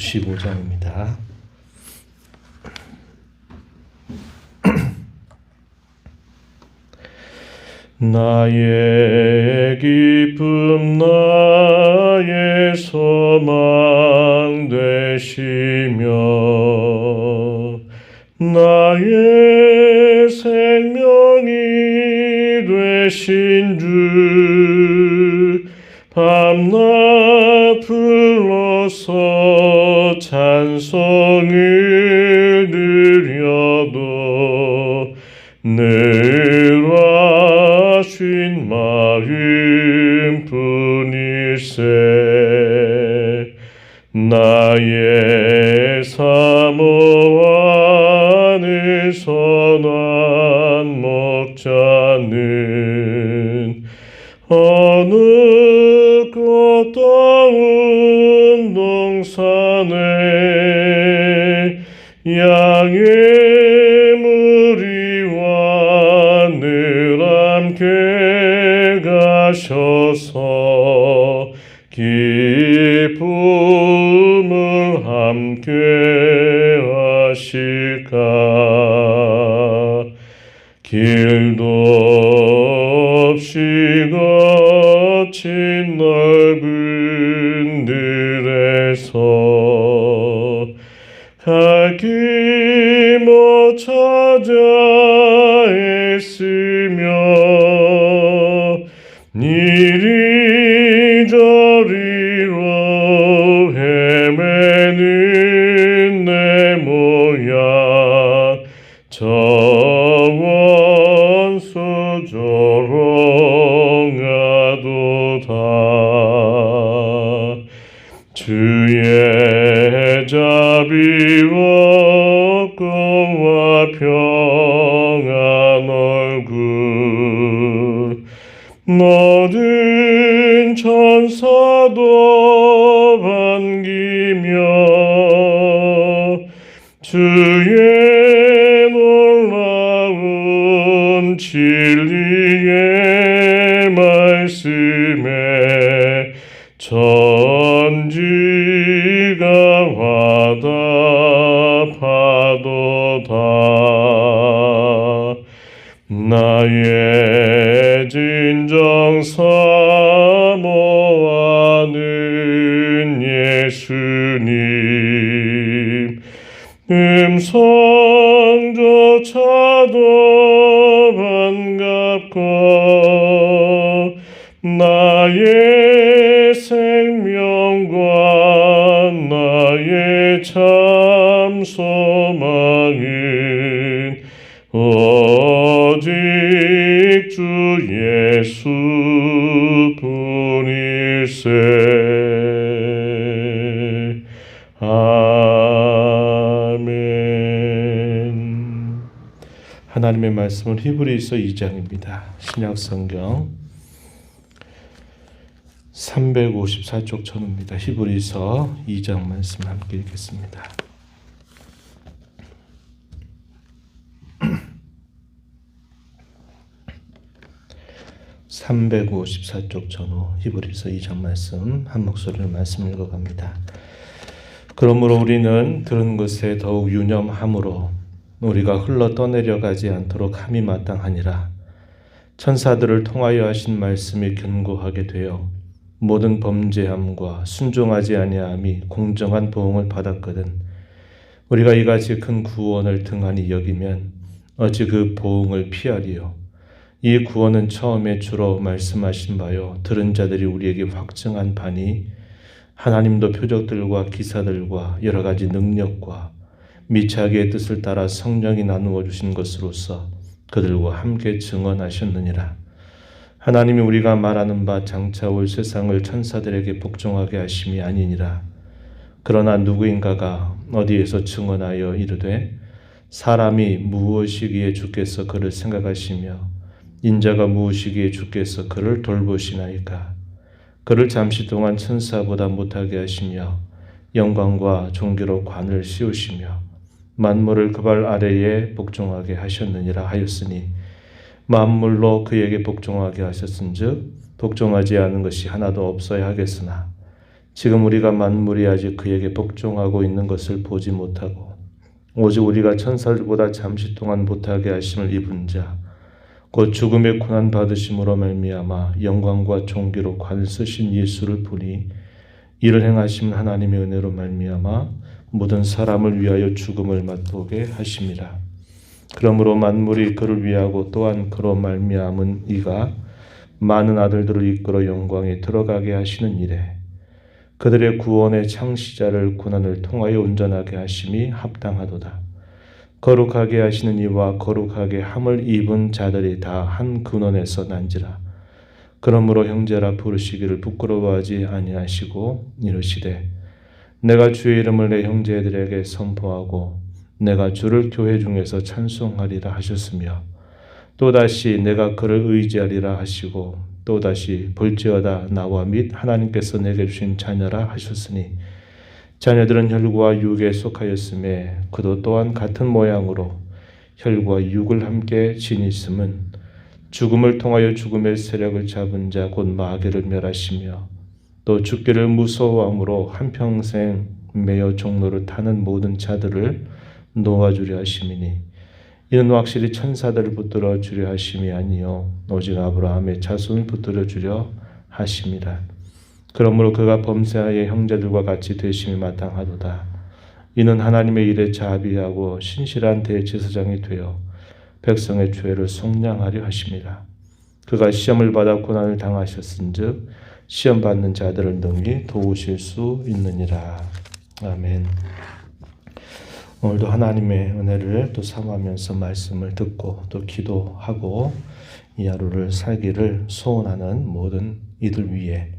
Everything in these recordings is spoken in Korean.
(95장입니다) 나의 기쁨 나의 소망 되시며 나의 생명이 되신 주 밤낮 불러서 찬송을 드려도 늘 하신 마음 들에서 갈길 못 찾아 애쓰 Чи 뿐일세 아멘 하나님의 말씀은 히브리서 2장입니다. 신약 성경 354쪽 전후입니다. 히브리서 2장 말씀 함께 읽겠습니다. (354쪽) 전후 히브리서 2장 말씀 한 목소리로 말씀 읽어갑니다. 그러므로 우리는 들은 것에 더욱 유념함으로 우리가 흘러 떠내려가지 않도록 함이 마땅하니라. 천사들을 통하여 하신 말씀이 견고하게 되어 모든 범죄함과 순종하지 아니함이 공정한 보응을 받았거든 우리가 이같이 큰 구원을 등한히 여기면 어찌 그 보응을 피하리요. 이 구원은 처음에 주로 말씀하신 바요. 들은 자들이 우리에게 확증한 바니 하나님도 표적들과 기사들과 여러 가지 능력과 미차게 뜻을 따라 성령이 나누어 주신 것으로서 그들과 함께 증언하셨느니라. 하나님이 우리가 말하는 바 장차 올 세상을 천사들에게 복종하게 하심이 아니니라. 그러나 누구인가가 어디에서 증언하여 이르되 사람이 무엇이기에 주께서 그를 생각하시며 인자가 무엇이기에 주께서 그를 돌보시나이까? 그를 잠시 동안 천사보다 못하게 하시며 영광과 존귀로 관을 씌우시며 만물을 그 발 아래에 복종하게 하셨느니라 하였으니 만물로 그에게 복종하게 하셨은즉 복종하지 않은 것이 하나도 없어야 하겠으나 지금 우리가 만물이 아직 그에게 복종하고 있는 것을 보지 못하고 오직 우리가 천사들보다 잠시 동안 못하게 하심을 입은 자 곧 죽음의 고난 받으심으로 말미암아 영광과 존귀로 관을 쓰신 예수를 보니 이를 행하신 하나님의 은혜로 말미암아 모든 사람을 위하여 죽음을 맛보게 하심이라. 그러므로 만물이 그를 위하고 또한 그로 말미암은 이가 많은 아들들을 이끌어 영광에 들어가게 하시는 일에 그들의 구원의 창시자를 고난을 통하여 온전하게 하심이 합당하도다. 거룩하게 하시는 이와 거룩하게 함을 입은 자들이 다 한 근원에서 난지라. 그러므로 형제라 부르시기를 부끄러워하지 아니하시고 이르시되 내가 주의 이름을 내 형제들에게 선포하고 내가 주를 교회 중에서 찬송하리라 하셨으며 또다시 내가 그를 의지하리라 하시고 또다시 볼지어다 나와 및 하나님께서 내게 주신 자녀라 하셨으니 자녀들은 혈과 육에 속하였음에 그도 또한 같은 모양으로 혈과 육을 함께 지니심은 죽음을 통하여 죽음의 세력을 잡은 자 곧 마귀를 멸하시며 또 죽기를 무서워함으로 한평생 매여 종로를 타는 모든 자들을 놓아주려 하심이니 이는 확실히 천사들을 붙들어 주려 하심이 아니요 오직 아브라함의 자손을 붙들어 주려 하심이라 그러므로 그가 범죄하여 형제들과 같이 되심이 마땅하도다 이는 하나님의 일에 자비하고 신실한 대제사장이 되어 백성의 죄를 속량하려 하심이라 그가 시험을 받아 고난을 당하셨은즉 시험 받는 자들을 능히 도우실 수 있느니라. 아멘. 오늘도 하나님의 은혜를 또 삼하면서 말씀을 듣고 또 기도하고 이 하루를 살기를 소원하는 모든 이들 위해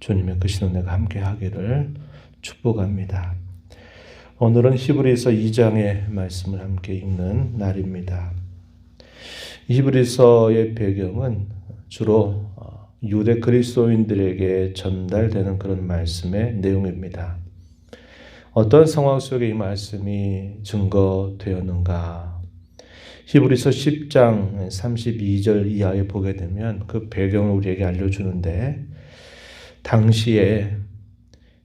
주님의 크신 은혜가 함께 하기를 축복합니다. 오늘은 히브리서 2장의 말씀을 함께 읽는 날입니다. 히브리서의 배경은 주로 유대 그리스도인들에게 전달되는 그런 말씀의 내용입니다. 어떤 상황 속에 이 말씀이 증거되었는가? 히브리서 10장 32절 이하에 보게 되면 그 배경을 우리에게 알려주는데 당시에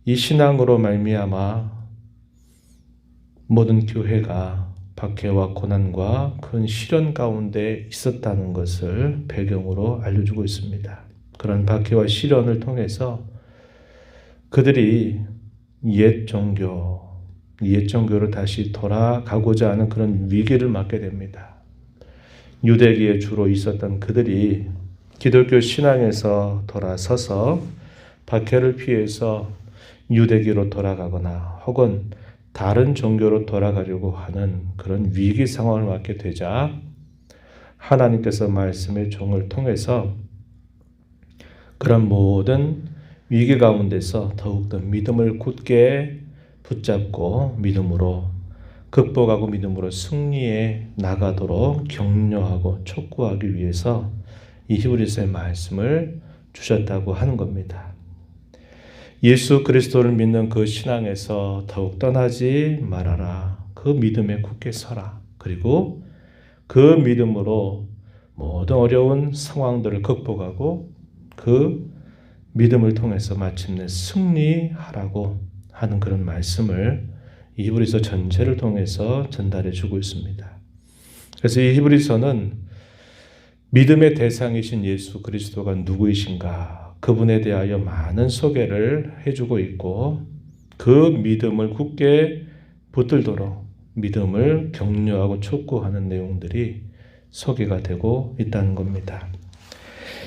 이 신앙으로 말미암아 모든 교회가 박해와 고난과 큰 시련 가운데 있었다는 것을 배경으로 알려주고 있습니다. 그런 박해와 시련을 통해서 그들이 옛 종교, 옛 종교로 다시 돌아가고자 하는 그런 위기를 맞게 됩니다. 유대기에 주로 있었던 그들이 기독교 신앙에서 돌아서서 박해를 피해서 유대기로 돌아가거나 혹은 다른 종교로 돌아가려고 하는 그런 위기 상황을 맞게 되자 하나님께서 말씀의 종을 통해서 그런 모든 위기 가운데서 더욱더 믿음을 굳게 붙잡고 믿음으로 극복하고 믿음으로 승리에 나가도록 격려하고 촉구하기 위해서 이 히브리서의 말씀을 주셨다고 하는 겁니다. 예수 그리스도를 믿는 그 신앙에서 더욱 떠나지 말아라. 그 믿음에 굳게 서라. 그리고 그 믿음으로 모든 어려운 상황들을 극복하고 그 믿음을 통해서 마침내 승리하라고 하는 그런 말씀을 이 히브리서 전체를 통해서 전달해 주고 있습니다. 그래서 이 히브리서는 믿음의 대상이신 예수 그리스도가 누구이신가 그분에 대하여 많은 소개를 해주고 있고 그 믿음을 굳게 붙들도록 믿음을 격려하고 촉구하는 내용들이 소개가 되고 있다는 겁니다.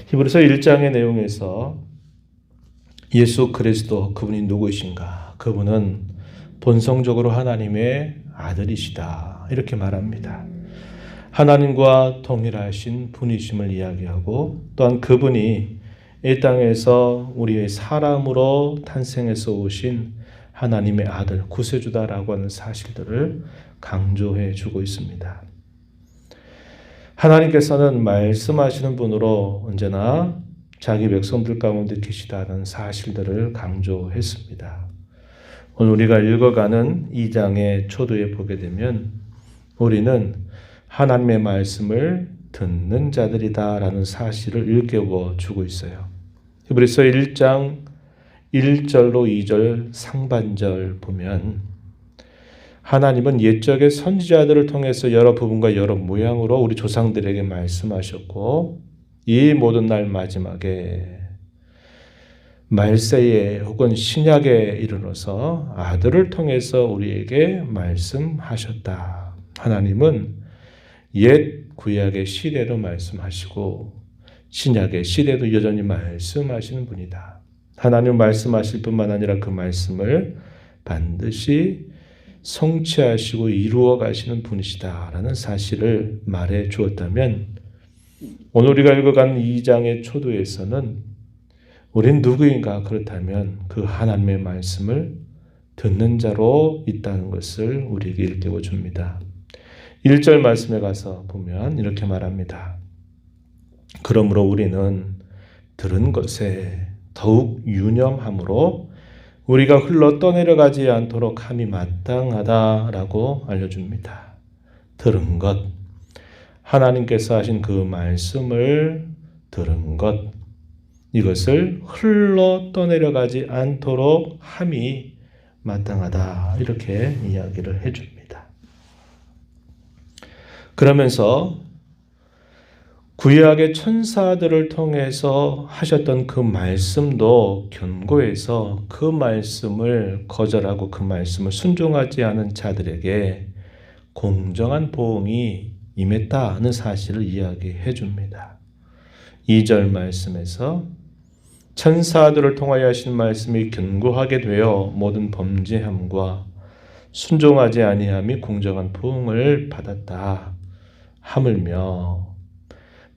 히브리서 1장의 내용에서 예수 그리스도 그분이 누구이신가? 그분은 본성적으로 하나님의 아들이시다. 이렇게 말합니다. 하나님과 동일하신 분이심을 이야기하고 또한 그분이 이 땅에서 우리의 사람으로 탄생해서 오신 하나님의 아들 구세주다라고 하는 사실들을 강조해 주고 있습니다. 하나님께서는 말씀하시는 분으로 언제나 자기 백성들 가운데 계시다는 사실들을 강조했습니다. 오늘 우리가 읽어가는 2장의 초도에 보게 되면 우리는 하나님의 말씀을 듣는 자들이다라는 사실을 일깨워 주고 있어요. 히브리서 1장 1절로 2절 상반절 보면 하나님은 옛적의 선지자들을 통해서 여러 부분과 여러 모양으로 우리 조상들에게 말씀하셨고 이 모든 날 마지막에 말세에 혹은 신약에 이르러서 아들을 통해서 우리에게 말씀하셨다. 하나님은 옛 구약의 시대로 말씀하시고 신약의 시대도 여전히 말씀하시는 분이다. 하나님 말씀하실 뿐만 아니라 그 말씀을 반드시 성취하시고 이루어 가시는 분이시다라는 사실을 말해 주었다면 오늘 우리가 읽어간 2장의 초도에서는 우린 누구인가 그렇다면 그 하나님의 말씀을 듣는 자로 있다는 것을 우리에게 일깨워 줍니다. 1절 말씀에 가서 보면 이렇게 말합니다. 그러므로 우리는 들은 것에 더욱 유념함으로 우리가 흘러 떠내려가지 않도록 함이 마땅하다라고 알려줍니다. 들은 것, 하나님께서 하신 그 말씀을 들은 것, 이것을 흘러 떠내려가지 않도록 함이 마땅하다. 이렇게 이야기를 해줍니다. 그러면서 구약의 천사들을 통해서 하셨던 그 말씀도 견고해서 그 말씀을 거절하고 그 말씀을 순종하지 않은 자들에게 공정한 보응이 임했다는 사실을 이야기해 줍니다. 2절 말씀에서 천사들을 통하여 하신 말씀이 견고하게 되어 모든 범죄함과 순종하지 아니함이 공정한 보응을 받았다. 하물며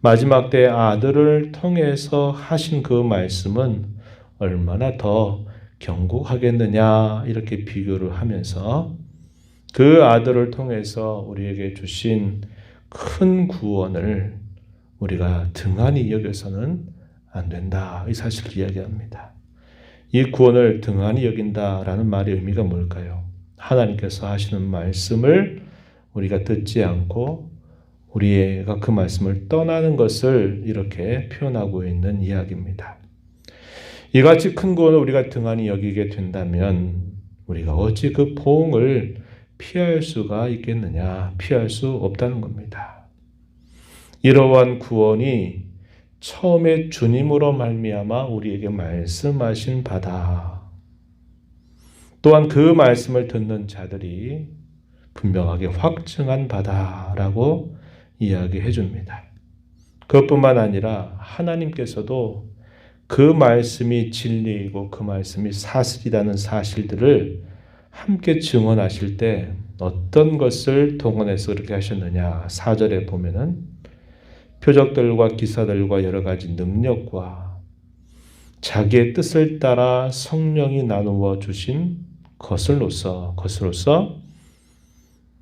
마지막 때 아들을 통해서 하신 그 말씀은 얼마나 더 경고하겠느냐 이렇게 비교를 하면서 그 아들을 통해서 우리에게 주신 큰 구원을 우리가 등한히 여겨서는 안 된다. 이 사실을 이야기합니다. 이 구원을 등한히 여긴다라는 말의 의미가 뭘까요? 하나님께서 하시는 말씀을 우리가 듣지 않고 우리가 그 말씀을 떠나는 것을 이렇게 표현하고 있는 이야기입니다. 이같이 큰 구원을 우리가 등한히 여기게 된다면 우리가 어찌 그 보응을 피할 수가 있겠느냐? 피할 수 없다는 겁니다. 이러한 구원이 처음에 주님으로 말미암아 우리에게 말씀하신 바다. 또한 그 말씀을 듣는 자들이 분명하게 확증한 바다라고 이야기해 줍니다. 그것뿐만 아니라 하나님께서도 그 말씀이 진리이고 그 말씀이 사실이라는 사실들을 함께 증언하실 때 어떤 것을 동원해서 그렇게 하셨느냐. 4절에 보면은 표적들과 기사들과 여러 가지 능력과 자기의 뜻을 따라 성령이 나누어 주신 것을로서 것으로서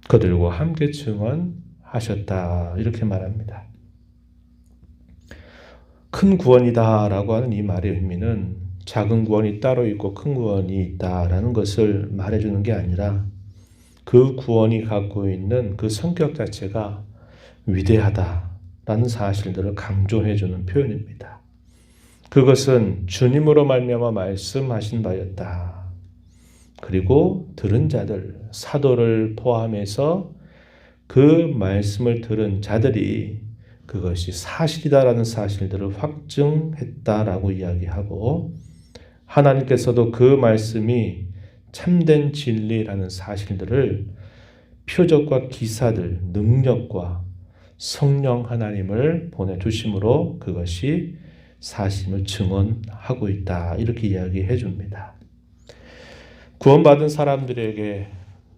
그들과 함께 증언 하셨다 이렇게 말합니다. 큰 구원이다 라고 하는 이 말의 의미는 작은 구원이 따로 있고 큰 구원이 있다라는 것을 말해주는 게 아니라 그 구원이 갖고 있는 그 성격 자체가 위대하다라는 사실들을 강조해주는 표현입니다. 그것은 주님으로 말미암아 말씀하신 바였다. 그리고 들은 자들 사도를 포함해서 그 말씀을 들은 자들이 그것이 사실이다라는 사실들을 확증했다라고 이야기하고 하나님께서도 그 말씀이 참된 진리라는 사실들을 표적과 기사들, 능력과 성령 하나님을 보내주심으로 그것이 사심을 증언하고 있다. 이렇게 이야기해 줍니다. 구원받은 사람들에게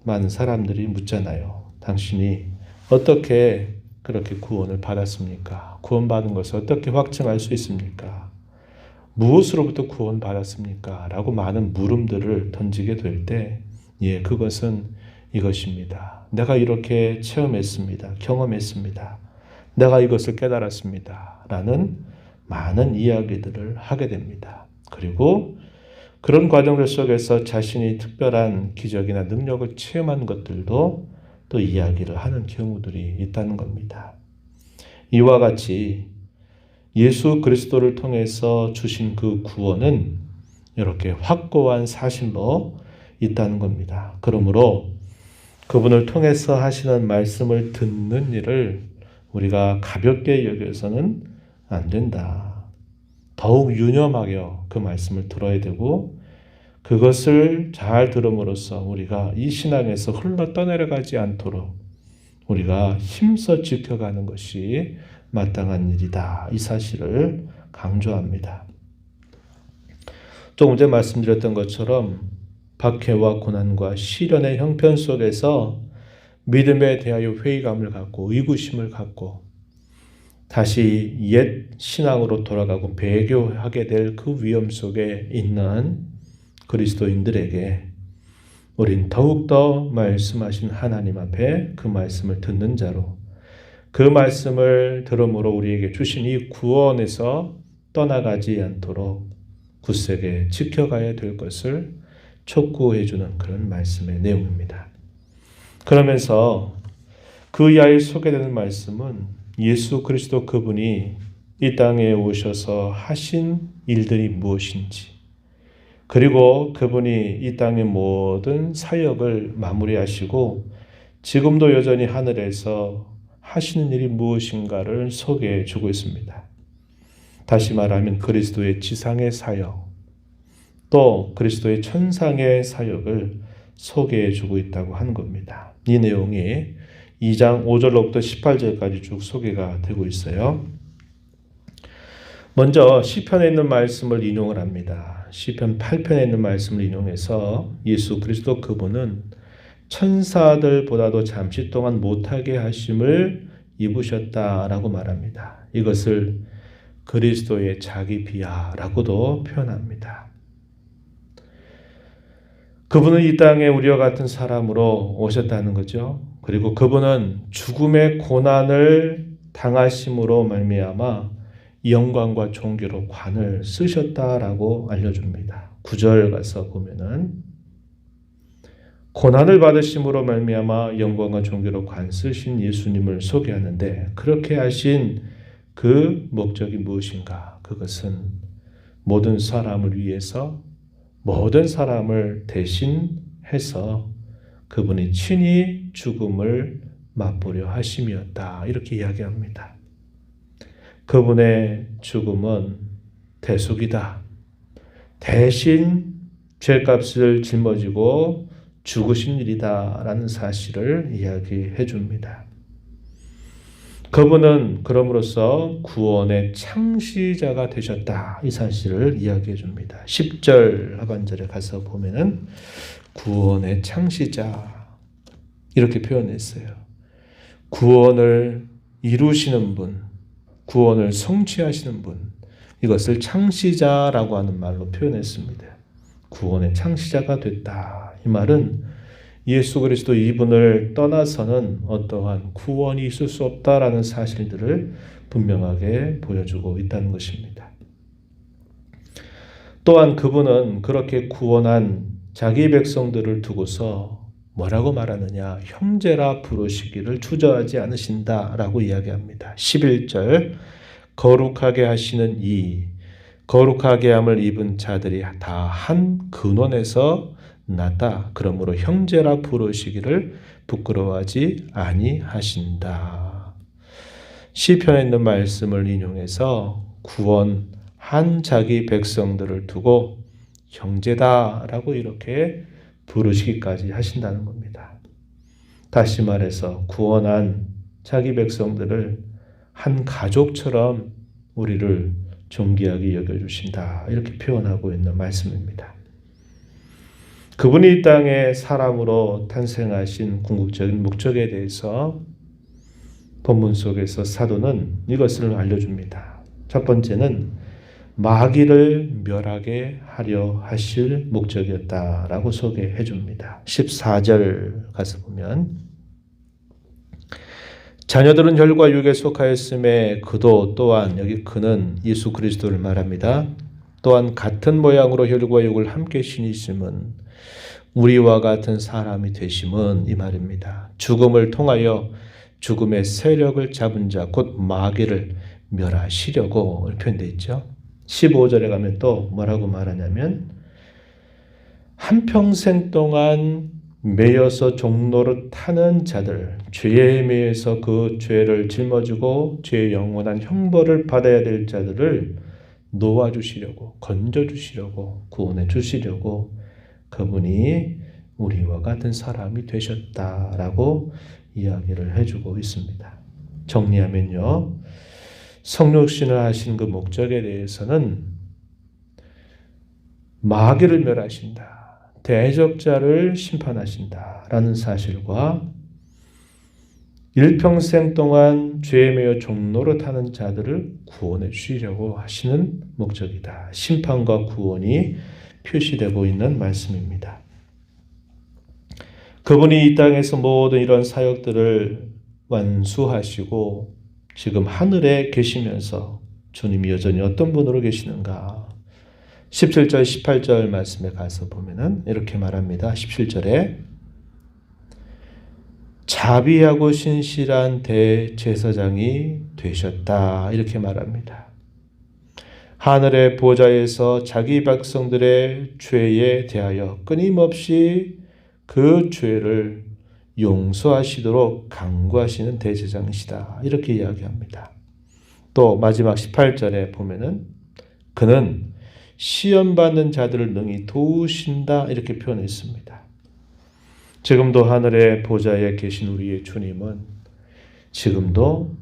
많은 사람들이 묻잖아요. 당신이 어떻게 그렇게 구원을 받았습니까? 구원받은 것을 어떻게 확증할 수 있습니까? 무엇으로부터 구원받았습니까? 라고 많은 물음들을 던지게 될 때, 예, 그것은 이것입니다. 내가 이렇게 체험했습니다. 경험했습니다. 내가 이것을 깨달았습니다. 라는 많은 이야기들을 하게 됩니다. 그리고 그런 과정들 속에서 자신이 특별한 기적이나 능력을 체험한 것들도 또 이야기를 하는 경우들이 있다는 겁니다. 이와 같이 예수 그리스도를 통해서 주신 그 구원은 이렇게 확고한 사실로 있다는 겁니다. 그러므로 그분을 통해서 하시는 말씀을 듣는 일을 우리가 가볍게 여겨서는 안 된다. 더욱 유념하게 그 말씀을 들어야 되고 그것을 잘 들음으로써 우리가 이 신앙에서 흘러 떠내려가지 않도록 우리가 힘써 지켜가는 것이 마땅한 일이다. 이 사실을 강조합니다. 조금 전에 말씀드렸던 것처럼 박해와 고난과 시련의 형편 속에서 믿음에 대하여 회의감을 갖고 의구심을 갖고 다시 옛 신앙으로 돌아가고 배교하게 될 그 위험 속에 있는 그리스도인들에게 우린 더욱더 말씀하신 하나님 앞에 그 말씀을 듣는 자로 그 말씀을 들음으로 우리에게 주신 이 구원에서 떠나가지 않도록 굳세게 지켜가야 될 것을 촉구해 주는 그런 말씀의 내용입니다. 그러면서 그 이하에 소개되는 말씀은 예수 그리스도 그분이 이 땅에 오셔서 하신 일들이 무엇인지, 그리고 그분이 이 땅의 모든 사역을 마무리하시고 지금도 여전히 하늘에서 하시는 일이 무엇인가를 소개해 주고 있습니다. 다시 말하면 그리스도의 지상의 사역, 또 그리스도의 천상의 사역을 소개해 주고 있다고 하는 겁니다. 이 내용이 2장 5절로부터 18절까지 쭉 소개가 되고 있어요. 먼저 시편에 있는 말씀을 인용을 합니다. 시편 8편에 있는 말씀을 인용해서 예수 그리스도 그분은 천사들보다도 잠시 동안 못하게 하심을 입으셨다라고 말합니다. 이것을 그리스도의 자기 비하라고도 표현합니다. 그분은 이 땅에 우리와 같은 사람으로 오셨다는 거죠. 그리고 그분은 죽음의 고난을 당하심으로 말미암아 영광과 종교로 관을 쓰셨다라고 알려줍니다. 9절 가서 보면은 고난을 받으심으로 말미암아 영광과 종교로 관 쓰신 예수님을 소개하는데 그렇게 하신 그 목적이 무엇인가? 그것은 모든 사람을 위해서 모든 사람을 대신해서 그분이 친히 죽음을 맛보려 하심이었다. 이렇게 이야기합니다. 그분의 죽음은 대속이다. 대신 죄값을 짊어지고 죽으신 일이다. 라는 사실을 이야기해 줍니다. 그분은 그럼으로써 구원의 창시자가 되셨다. 이 사실을 이야기해 줍니다. 10절 하반절에 가서 보면은 구원의 창시자 이렇게 표현했어요. 구원을 이루시는 분, 구원을 성취하시는 분, 이것을 창시자라고 하는 말로 표현했습니다. 구원의 창시자가 됐다. 이 말은 예수 그리스도 이분을 떠나서는 어떠한 구원이 있을 수 없다라는 사실들을 분명하게 보여주고 있다는 것입니다. 또한 그분은 그렇게 구원한 자기 백성들을 두고서 뭐라고 말하느냐? 형제라 부르시기를 주저하지 않으신다라고 이야기합니다. 11절 거룩하게 하시는 이 거룩하게 함을 입은 자들이 다 한 근원에서 났다. 그러므로 형제라 부르시기를 부끄러워하지 아니하신다. 시편에 있는 말씀을 인용해서 구원한 자기 백성들을 두고 형제다라고 이렇게 부르시기까지 하신다는 겁니다. 다시 말해서 구원한 자기 백성들을 한 가족처럼 우리를 존귀하게 여겨주신다. 이렇게 표현하고 있는 말씀입니다. 그분이 이 땅에 사람으로 탄생하신 궁극적인 목적에 대해서 본문 속에서 사도는 이것을 알려줍니다. 첫 번째는 마귀를 멸하게 하려 하실 목적이었다라고 소개해 줍니다. 14절 가서 보면 자녀들은 혈과 육에 속하였음에 그도 또한 여기 그는 예수 그리스도를 말합니다. 또한 같은 모양으로 혈과 육을 함께 신이심은 우리와 같은 사람이 되심은 이 말입니다. 죽음을 통하여 죽음의 세력을 잡은 자 곧 마귀를 멸하시려고 표현되어 있죠. 15절에 가면 또 뭐라고 말하냐면 한평생 동안 매여서 종로를 타는 자들 죄에 매여서 그 죄를 짊어지고 죄의 영원한 형벌을 받아야 될 자들을 놓아주시려고 건져주시려고 구원해 주시려고 그분이 우리와 같은 사람이 되셨다라고 이야기를 해주고 있습니다. 정리하면요. 성육신을 하신 그 목적에 대해서는 마귀를 멸하신다. 대적자를 심판하신다 라는 사실과 일평생 동안 죄에 매여 종로로 타는 자들을 구원해 주시려고 하시는 목적이다. 심판과 구원이 표시되고 있는 말씀입니다. 그분이 이 땅에서 모든 이런 사역들을 완수하시고 지금 하늘에 계시면서 주님이 여전히 어떤 분으로 계시는가? 17절, 18절 말씀에 가서 보면은 이렇게 말합니다. 17절에 자비하고 신실한 대제사장이 되셨다. 이렇게 말합니다. 하늘의 보좌에서 자기 백성들의 죄에 대하여 끊임없이 그 죄를 용서하시도록 강구하시는 대제장이시다. 이렇게 이야기합니다. 또 마지막 18절에 보면은 그는 시험받는 자들을 능히 도우신다. 이렇게 표현했습니다. 지금도 하늘의 보좌에 계신 우리의 주님은 지금도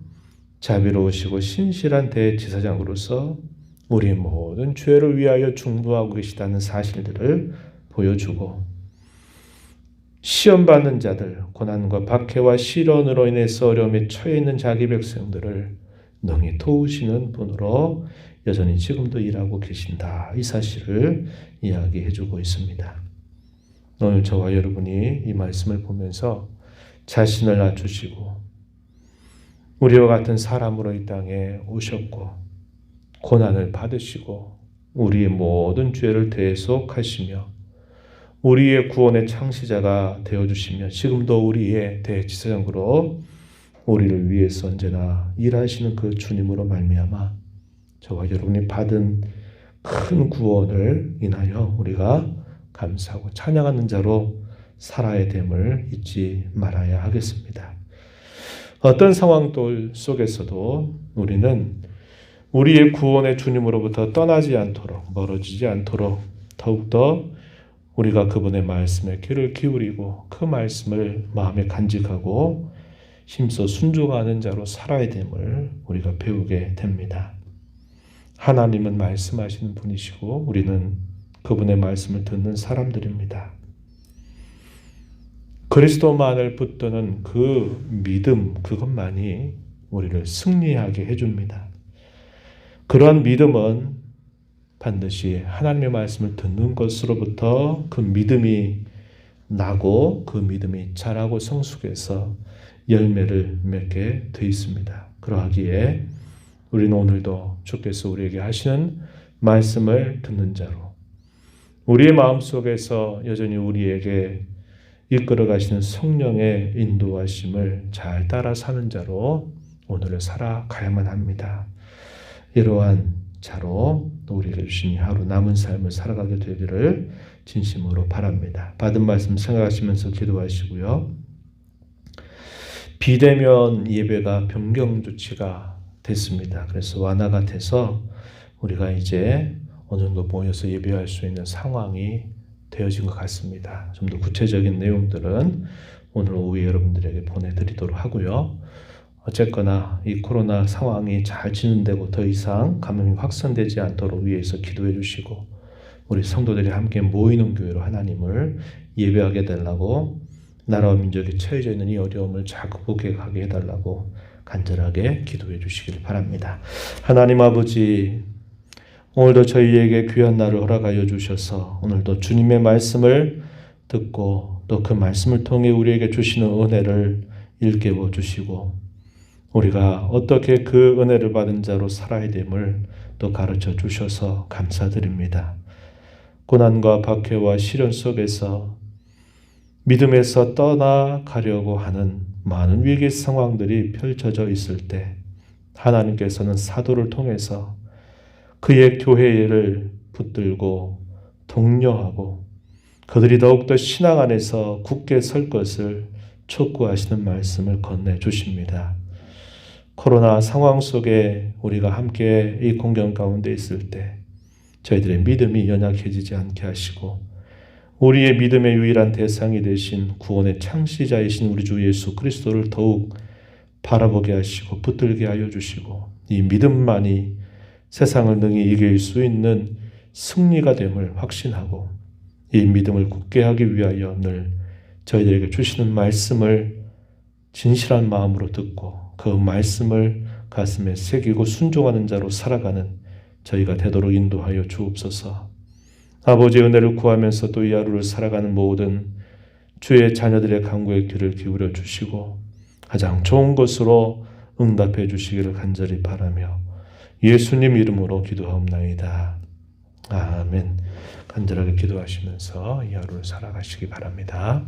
자비로우시고 신실한 대제사장으로서 우리 모든 죄를 위하여 중보하고 계시다는 사실들을 보여주고 시험 받는 자들, 고난과 박해와 시련으로 인해서 어려움에 처해 있는 자기 백성들을 능히 도우시는 분으로 여전히 지금도 일하고 계신다. 이 사실을 이야기해 주고 있습니다. 오늘 저와 여러분이 이 말씀을 보면서 자신을 낮추시고 우리와 같은 사람으로 이 땅에 오셨고 고난을 받으시고 우리의 모든 죄를 대속하시며 우리의 구원의 창시자가 되어 주시며 지금도 우리의 대지사장으로 우리를 위해서 언제나 일하시는 그 주님으로 말미암아 저와 여러분이 받은 큰 구원을 인하여 우리가 감사하고 찬양하는 자로 살아야 됨을 잊지 말아야 하겠습니다. 어떤 상황들 속에서도 우리는 우리의 구원의 주님으로부터 떠나지 않도록 멀어지지 않도록 더욱더 우리가 그분의 말씀에 귀를 기울이고 그 말씀을 마음에 간직하고 힘써 순종하는 자로 살아야 됨을 우리가 배우게 됩니다. 하나님은 말씀하시는 분이시고 우리는 그분의 말씀을 듣는 사람들입니다. 그리스도만을 붙드는 그 믿음 그것만이 우리를 승리하게 해줍니다. 그러한 믿음은 반드시 하나님의 말씀을 듣는 것으로부터 그 믿음이 나고 그 믿음이 자라고 성숙해서 열매를 맺게 돼 있습니다. 그러하기에 우리는 오늘도 주께서 우리에게 하시는 말씀을 듣는 자로 우리의 마음 속에서 여전히 우리에게 이끌어 가시는 성령의 인도하심을 잘 따라 사는 자로 오늘을 살아가야만 합니다. 이러한 자로 우리에게 주신 하루 남은 삶을 살아가게 되기를 진심으로 바랍니다. 받은 말씀 생각하시면서 기도하시고요. 비대면 예배가 변경 조치가 됐습니다. 그래서 완화가 돼서 우리가 이제 어느 정도 모여서 예배할 수 있는 상황이 되어진 것 같습니다. 좀 더 구체적인 내용들은 오늘 오후에 여러분들에게 보내드리도록 하고요. 어쨌거나 이 코로나 상황이 잘 진행되고 더 이상 감염이 확산되지 않도록 위해서 기도해 주시고 우리 성도들이 함께 모이는 교회로 하나님을 예배하게 달라고 나라와 민족이 처해져 있는 이 어려움을 잘 극복해 가게 해달라고 간절하게 기도해 주시길 바랍니다. 하나님 아버지 오늘도 저희에게 귀한 날을 허락하여 주셔서 오늘도 주님의 말씀을 듣고 또 그 말씀을 통해 우리에게 주시는 은혜를 일깨워 주시고 우리가 어떻게 그 은혜를 받은 자로 살아야 됨을 또 가르쳐 주셔서 감사드립니다. 고난과 박해와 시련 속에서 믿음에서 떠나가려고 하는 많은 위기 상황들이 펼쳐져 있을 때 하나님께서는 사도를 통해서 그의 교회를 붙들고 독려하고 그들이 더욱더 신앙 안에서 굳게 설 것을 촉구하시는 말씀을 건네 주십니다. 코로나 상황 속에 우리가 함께 이 공경 가운데 있을 때 저희들의 믿음이 연약해지지 않게 하시고 우리의 믿음의 유일한 대상이 되신 구원의 창시자이신 우리 주 예수 그리스도를 더욱 바라보게 하시고 붙들게 하여 주시고 이 믿음만이 세상을 능히 이길 수 있는 승리가 됨을 확신하고 이 믿음을 굳게 하기 위하여 늘 저희들에게 주시는 말씀을 진실한 마음으로 듣고 그 말씀을 가슴에 새기고 순종하는 자로 살아가는 저희가 되도록 인도하여 주옵소서. 아버지의 은혜를 구하면서 또 이 하루를 살아가는 모든 주의 자녀들의 간구의 귀를 기울여 주시고 가장 좋은 것으로 응답해 주시기를 간절히 바라며 예수님 이름으로 기도하옵나이다. 아멘. 간절하게 기도하시면서 이 하루를 살아가시기 바랍니다.